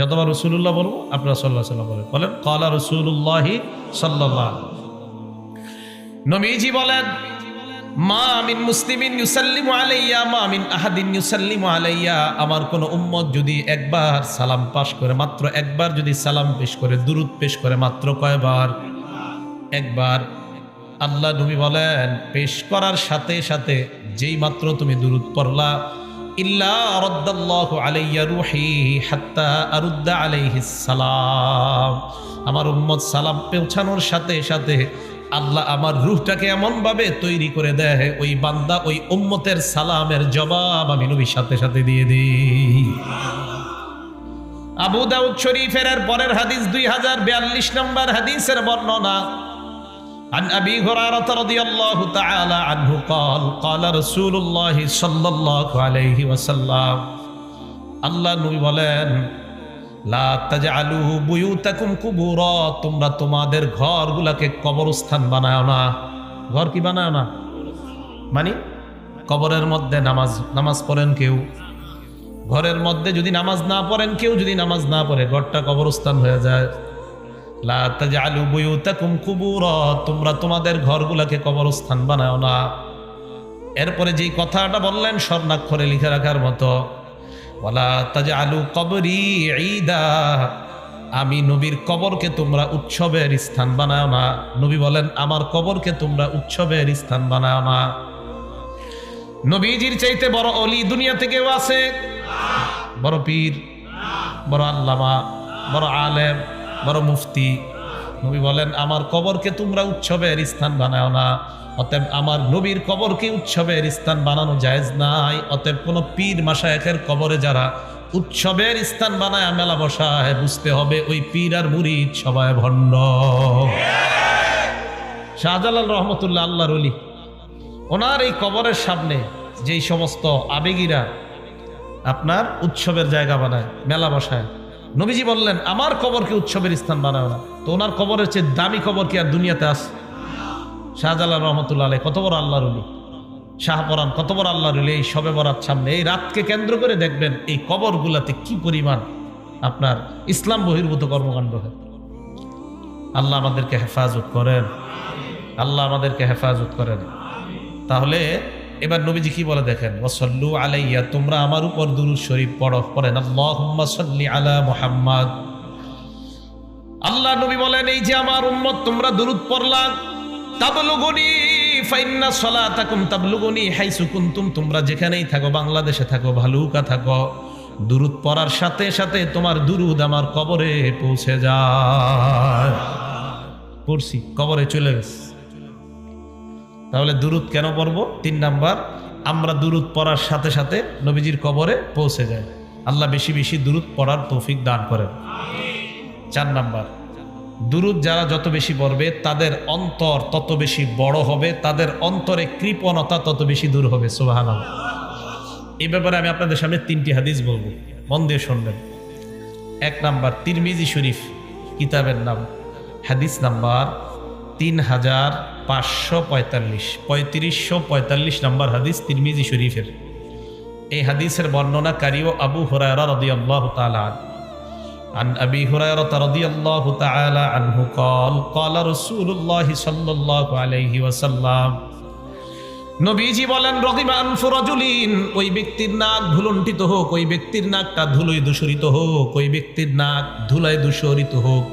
যতবার রসুল্লাহ বলব, আপনারা সাল্লাহ সাল্লাম বলেন। বলেন, কলা রসুল্লাহি সাল্লাহ নবীজি বলেন, মা মিন মুসলিমিন ইউসাল্লিমু আলাইয়া, মা মিন আহাদিন ইউসাল্লিমু আলাইয়া। আমার কোন উম্মত যদি একবার সালাম পাশ করে, মাত্র একবার যদি সালাম পেশ করে, দুরুদ পেশ করে, মাত্র কয়বার? একবার। আল্লাহ নবী বলেন, পেশ করার সাথে সাথে যেই মাত্র তুমি দুরুদ পড়লা আমার উম্মত সালাম পৌঁছানোর সাথে সাথে আল্লাহ আমার রুহটাকে এমন ভাবে তৈরি করে দেয়, ওই বান্দা ওই উম্মতের সালামের জবাব আমি নবীর সাথে সাথে দিয়ে দিই। আবু দাউদ শরীফের পরের হাদিস দুই হাজার বিয়াল্লিশ নম্বর হাদিসের বর্ণনা عن أبي هريرة رضي الله تعالى عنه قال قال رسول الله صلى الله عليه وسلم আল্লাহ নবী বলেন লা তাজআলু বুয়ুতাকুম কুবুরা তোমরা তোমাদের ঘরগুলাকে কবরস্থান বানায় না ঘর কি বানায় না মানে কবরের মধ্যে নামাজ নামাজ পড়েন কেউ ঘরের মধ্যে যদি নামাজ না পড়েন কেউ যদি নামাজ না পড়ে ঘরটা কবরস্থান হয়ে যায় লা তাজআলু বুয়ুতাকুম কুবুরা, তোমরা তোমাদের ঘরগুলাকে কবরস্থান বানাও না। এরপরে যেই কথাটা বললেন স্বর্ণাক্ষরে লিখে রাখার মতো তাজআলু কবরি ঈদা, আমি নবীর কবরকে তোমরা উৎসবের স্থান বানাও না। নবী বলেন, আমার কবরকে তোমরা উৎসবের স্থান বানাও না। নবীজির চাইতে বড় অলি দুনিয়া থেকেও আছে। বড় পীর, বড় আল্লামা, বড় আলেম বড় মুফতি। নবী বলেন, আমার কবরকে তোমরা উৎসবের স্থান বানাও না। অতএব আমার নবীর কবরকে উৎসবের স্থান বানানো জায়েজ নাই। অতএব কোনো পীর মাসায়েখের কবরে যারা উৎসবের স্থান বানায়, মেলা বসায়, বুঝতে হবে ওই পীর আর মুরিদ সবাই ভণ্ড। শাহজালাল রহমতুল্লাহ আল্লাহর অলি ওনার এই কবরের সামনে যেই সমস্ত আবেগীরা আপনার উৎসবের জায়গা বানায়, মেলা বসায় নবীজি বললেন, আমার কবরকে উৎসবের স্থান বানায় না। তো ওনার কবরের চেয়ে দামি কবর কি আর দুনিয়াতে আছে? শাহজালাল রহমতুল্লাহ আলাই কত বড় আল্লাহ রুলি শাহপরান কত বড় আল্লাহ রুলি এই সবে বরাত সামনে। এই রাতকে কেন্দ্র করে দেখবেন এই কবরগুলাতে কি পরিমাণ আপনার ইসলাম বহির্ভূত কর্মকাণ্ড হয়। আল্লাহ আমাদেরকে হেফাজত করেন। আল্লাহ আমাদেরকে হেফাজত করেন। তাহলে এবার নবীজি কি বলে দেখেন? ওসল্লু আলাইয়া, তোমরা আমার উপর দুরুদ শরীফ পড়ো। পড়েন আল্লাহুম্মা সাল্লি আলা মুহাম্মাদ। আল্লাহ নবী বলেন, এই যে আমার উম্মত, তোমরা দুরুদ পড়লা। তাবলুগুনি ফাইন্না সলাতাকুম তাবলুগুনি হাইসু তোমরা যেখানেই থাকো, বাংলাদেশে থাকো, ভালুকা থাকো, দুরুদ পড়ার সাথে সাথে তোমার দুরুদ আমার কবরে পৌঁছে যায়। পড়ছি, কবরে চলে গেছে। তাহলে দুরুদ কেন পড়ব? তিন নাম্বার, আমরা দুরুদ পড়ার সাথে সাথে নবীজির কবরে পৌঁছে যায় আল্লাহ বেশি বেশি দুরুদ পড়ার তৌফিক দান করেন। চার নাম্বার, দুরুদ যারা যত বেশি পড়বে, তাদের অন্তর তত বেশি বড় হবে, তাদের অন্তরে কৃপণতা তত বেশি দূর হবে সোহান এই ব্যাপারে আমি আপনাদের সামনে তিনটি হাদিস বলব। মন দিয়ে শুনবেন। এক নাম্বার, তিরমিজি শরীফ, কিতাবের নাম। হাদিস নাম্বার তিন হাজার পাঁচশো পঁয়তাল্লিশ পঁয়ত্রিশশো পঁয়তাল্লিশ নম্বর হাদিস তিরমিজি শরীফের এই হাদিসের বর্ণনাকারীও আবু হুরায়রা রাদিয়াল্লাহু তাআলা আনহু। عن أبي هريرة رضي الله تعالى عنه قال قال رسول الله صلى الله عليه وسلم নবীজি বলেন রদিমা আনফু রাজুলিন ওই ব্যক্তির নাক ধুলন্টিত হোক ওই ব্যক্তির নাকটা ধুলোয় দূষরিত হোক ওই ব্যক্তির নাক ধুলায় দূষরিত হোক